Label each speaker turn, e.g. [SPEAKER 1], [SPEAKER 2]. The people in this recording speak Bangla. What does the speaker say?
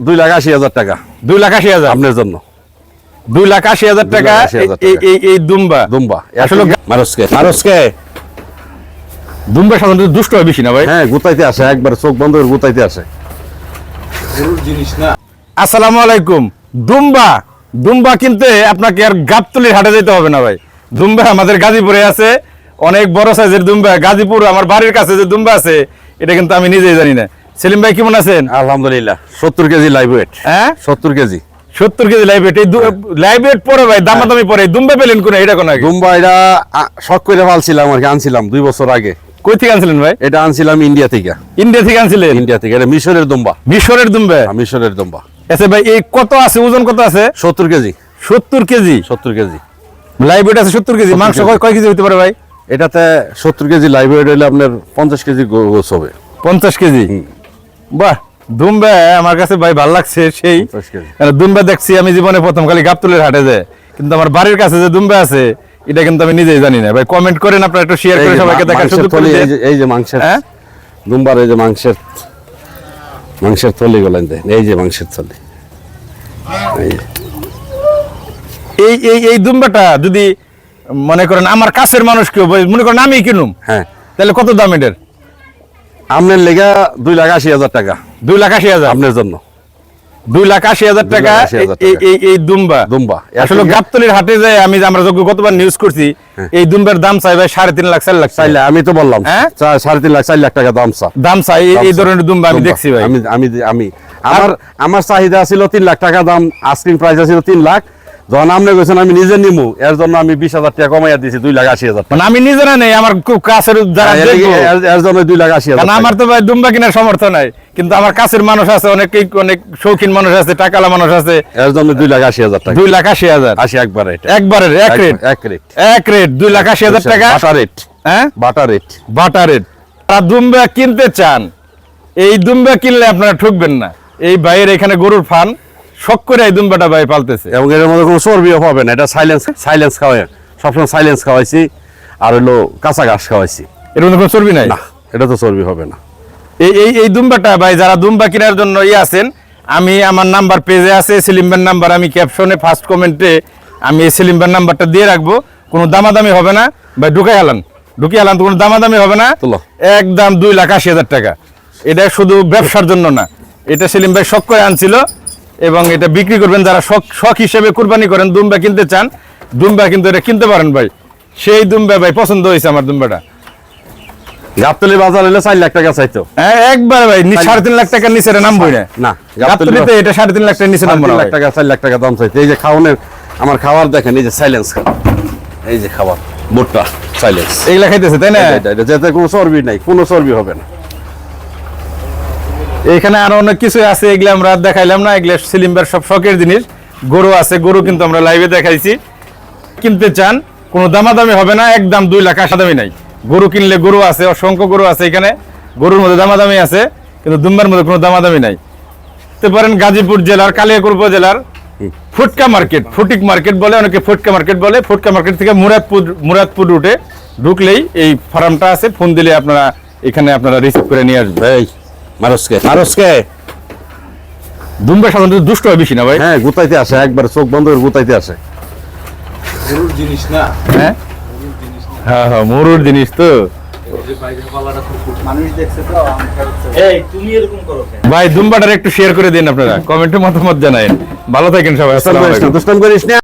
[SPEAKER 1] দুই লাখ আশি হাজার টাকা।
[SPEAKER 2] দুই লাখ আশি হাজার?
[SPEAKER 1] আপনার জন্য।
[SPEAKER 2] দুই লাখ আশি হাজার টাকা এই-
[SPEAKER 1] টাকা।
[SPEAKER 2] এই এই দুম্বা।
[SPEAKER 1] দুম্বা।
[SPEAKER 2] আসলে
[SPEAKER 1] আসলে মারসকে। মারসকে?
[SPEAKER 2] দুম্বা সাধারণত দুষ্ট হয় বেশি না ভাই?
[SPEAKER 1] হ্যাঁ গুতাইতে আসে। একবার চোখ বন্ধ করে গুতাইতে আসে।
[SPEAKER 2] আসসালামু আলাইকুম। দুম্বা। দুম্বা কিনতে আপনাকে আর গাবতলির হাটে যেতে হবে না ভাই। দুম্বা আমাদের গাজীপুরে আছে। অনেক বড় সাইজের দুম্বা। গাজীপুর আমার বাড়ির কাছে যে দুম্বা আছে এটা কিন্তু আমি নিজেই জানি না। সেলিম ভাই কেমন আছেন?
[SPEAKER 1] আলহামদুলিল্লাহ। সত্তর কেজি লাইভ ওয়েট
[SPEAKER 2] হ্যাঁ?
[SPEAKER 1] সত্তর কেজি।
[SPEAKER 2] সত্তর কেজি লাইভ এই লাইভ পরে ভাই দামাদামি পরে। দুম্বা পেলেন কোন? এটা কোন
[SPEAKER 1] দুম্বা এটা শখ করে পালছিলাম আর কি আনছিলাম দুই বছর আগে।
[SPEAKER 2] কই থেকে আনছিলেন ভাই?
[SPEAKER 1] এটা আনছিলাম ইন্ডিয়া থেকে।
[SPEAKER 2] ইন্ডিয়া থেকে আনছিলেন?
[SPEAKER 1] ইন্ডিয়া থেকে। এটা মিশরের দুম্বা।
[SPEAKER 2] মিশরের দুম্বা?
[SPEAKER 1] হ্যাঁ, মিশরের দুম্বা।
[SPEAKER 2] আচ্ছা ভাই এই কত আছে? ওজন কত আছে?
[SPEAKER 1] সত্তর কেজি।
[SPEAKER 2] সত্তর কেজি?
[SPEAKER 1] সত্তর কেজি।
[SPEAKER 2] লাইভ আছে সত্তর কেজি। মাংস কয়- কয় কেজি হতে পারে ভাই?
[SPEAKER 1] এটাতে সত্তর কেজি লাইভ ওয়েট হলে আপনার পঞ্চাশ কেজি গো- গোছ হবে।
[SPEAKER 2] পঞ্চাশ কেজি? বাহ দুম্বা আমার কাছে ভাই ভালো লাগছে সেই।
[SPEAKER 1] 50
[SPEAKER 2] মানে দুম্বা দেখছি আমি জীবনে প্রথম খালি গাবতুলের হাটে যায় কিন্তু আমার বাড়ির কাছে যে দুম্বা আছে এটা কিন্তু আমি নিজেই জানি না। ভাই কমেন্ট করেন আপনারা একটু শেয়ার করে
[SPEAKER 1] যে
[SPEAKER 2] সবাইকে দেখার সুযোগ করে
[SPEAKER 1] এই যে- মাংসের
[SPEAKER 2] হ্যাঁ?
[SPEAKER 1] দুম্বার এই যে মাংসের মাংসের থলি গুলেন দেন। এই যে মাংসের থলি। এই
[SPEAKER 2] এই এই দুম্বাটা যদি মনে করেন আমার কাছের মানুষ কেউ মনে করেন আমি কিনুম।
[SPEAKER 1] হ্যাঁ।
[SPEAKER 2] তাহলে কত দাম এটার?
[SPEAKER 1] আপনার লেগা দুই লাখ আশি হাজার টাকা।
[SPEAKER 2] দুই লাখ আশি হাজার?
[SPEAKER 1] আপনার জন্য।
[SPEAKER 2] দুই লাখ আশি হাজার টাকা এই দুম্বা।
[SPEAKER 1] দুম্বা।
[SPEAKER 2] আসলে গাবতলির হাটে আমি আমরা যোগ্য কতবার নিউজ করছি এই দুম্বার দাম চাই ভাই সাড়ে তিন লাখ চার লাখ
[SPEAKER 1] চাইলে আমি তো বললাম
[SPEAKER 2] হ্যাঁ?
[SPEAKER 1] সাড়ে তিন লাখ চার লাখ টাকা দাম
[SPEAKER 2] দাম চাই এই- ধরনের দুম্বা আমি দেখছি ভাই।
[SPEAKER 1] আমি আমি আমি। আমার আমার চাহিদা ছিল তিন লাখ টাকা দাম আস্কিং প্রাইস ছিল তিন লাখ। যখন আপনি গেছেন আমি নিজে নিমু এর জন্য আমি বিশ হাজার টাকা কমাইয়া দুই লাখ আশি হাজার
[SPEAKER 2] মানে আমি নিজে না নেই আমার খুব কাছের
[SPEAKER 1] এর লিগে- এর- জন্য দুই লাখ আশি হাজার
[SPEAKER 2] আমার তো ভাই দুম্বা কেনার নাই কিন্তু আমার কাছের মানুষ আছে অনেকেই অনেক শৌখিন মানুষ আছে টাকালা মানুষ আছে।
[SPEAKER 1] এর জন্য দুই লাখ আশি হাজার টাকা।
[SPEAKER 2] দুই লাখ আশি হাজার।
[SPEAKER 1] আশি একবার
[SPEAKER 2] এক রেট
[SPEAKER 1] এক রেট
[SPEAKER 2] এক রেট দুই লাখ আশি হাজার টাকা।
[SPEAKER 1] বাটা রেট
[SPEAKER 2] হ্যাঁ?
[SPEAKER 1] বাটা রেট
[SPEAKER 2] বাটা রেট আর দুম্বা কিনতে চান এই দুম্বা কিনলে আপনারা ঠকবেন না। এই ভাইয়ের এখানে গরুর ফান। শখ করে এই দুম্বাটা ভাই পালতেছে।
[SPEAKER 1] এবং এর মধ্যে কোনো চর্বিও পাবে না। এটা সাইলেন্স সাইলেন্স খাওয়াই। সবসময় সাইলেন্স খাওয়াইছি। আর হলো কাঁচা ঘাস খাওয়াইছি।
[SPEAKER 2] এর মধ্যে কোনো চর্বি নাই?
[SPEAKER 1] না এটা তো চর্বি হবে না।
[SPEAKER 2] এই এই এই দুম্বাটা ভাই যারা দুম্বা কেনার জন্য ইয়ে আছেন আমি আমার নাম্বার পেজে আছে সিলিম্বার নাম্বার আমি ক্যাপশনে ফার্স্ট কমেন্টে আমি এই সিলিম্বার নাম্বারটা দিয়ে রাখব। কোনো দামাদামি হবে না। ভাই ঢুকাই হালান ঢুকিয়ে হালান তো কোনো দামাদামি হবে না।
[SPEAKER 1] তোলো।
[SPEAKER 2] একদম দুই লাখ আশি হাজার টাকা। এটা শুধু ব্যবসার জন্য না। এটা সেলিম ভাই শখ করে আনছিল। এবং এটা বিক্রি করবেন যারা শখ শখ হিসেবে কুরবানি করেন দুম্বা কিনতে চান দুম্বা কিন্তু এটা কিনতে পারেন ভাই। সেই দুম্বা ভাই পছন্দ হয়েছে আমার দুম্বাটা।
[SPEAKER 1] গাবতলি বাজার হলে চার লাখ টাকা চাইতো।
[SPEAKER 2] একবার ভাই সাড়ে তিন লাখ টাকার নিচে নামবই না।
[SPEAKER 1] না,
[SPEAKER 2] গাবতলিতে এটা সাড়ে তিন লাখ টাকার নিচে নামবো
[SPEAKER 1] লাখ টাকা চার লাখ টাকা দাম চাইতো। এই যে খাওয়ানোর আমার খাবার দেখেন এই যে সাইলেন্স এই যে খাবার ভুট্টা সাইলেন্স
[SPEAKER 2] এগুলা খাইতেছে তাই না?
[SPEAKER 1] যাতে কোনো চর্বি নাই কোনো চর্বি হবে না।
[SPEAKER 2] এখানে আরও অনেক কিছু আছে এগুলো আমরা দেখাইলাম না এগুলো সিলিম্বার সব শখের জিনিস। গরু আছে গরু কিন্তু আমরা লাইভে দেখাইছি। কিনতে চান কোনো দামাদামি হবে না একদম দুই লাখ আশা দামি নাই। গরু কিনলে গরু আছে অসংখ্য গরু আছে এখানে। গরুর মধ্যে দামাদামি আছে কিন্তু দুম্বার মধ্যে কোনো দামাদামি নাই। তো পারেন গাজীপুর জেলার কালিয়াকুর উপজেলার ফুটকা মার্কেট। ফুটিক মার্কেট বলে অনেকে ফুটকা মার্কেট বলে। ফুটকা মার্কেট থেকে মুরাদপুর মুরাদপুর রুটে ঢুকলেই এই ফার্মটা আছে। ফোন দিলে আপনারা এখানে আপনারা রিসিভ করে নিয়ে আসবেন।
[SPEAKER 1] মারসকে। মারসকে।
[SPEAKER 2] দুম্বা সাধারণত দুষ্ট হয় বেশি না ভাই?
[SPEAKER 1] হ্যাঁ গুতাইতে আসে একবার চোখ বন্ধ করে গুতাইতে আসে।
[SPEAKER 3] গরুর জিনিস না?
[SPEAKER 2] হ্যাঁ? হ্যাঁ হ্যাঁ মরুর জিনিস তো।
[SPEAKER 3] মানুষ দেখছে তো এই তুমি এরকম করো কেন?
[SPEAKER 2] ভাই দুম্বাটার একটু শেয়ার করে দিন আপনারা। কমেন্টে মতামত জানায়েন। ভালো থাকেন সবাই আসসালামু
[SPEAKER 1] করিস না।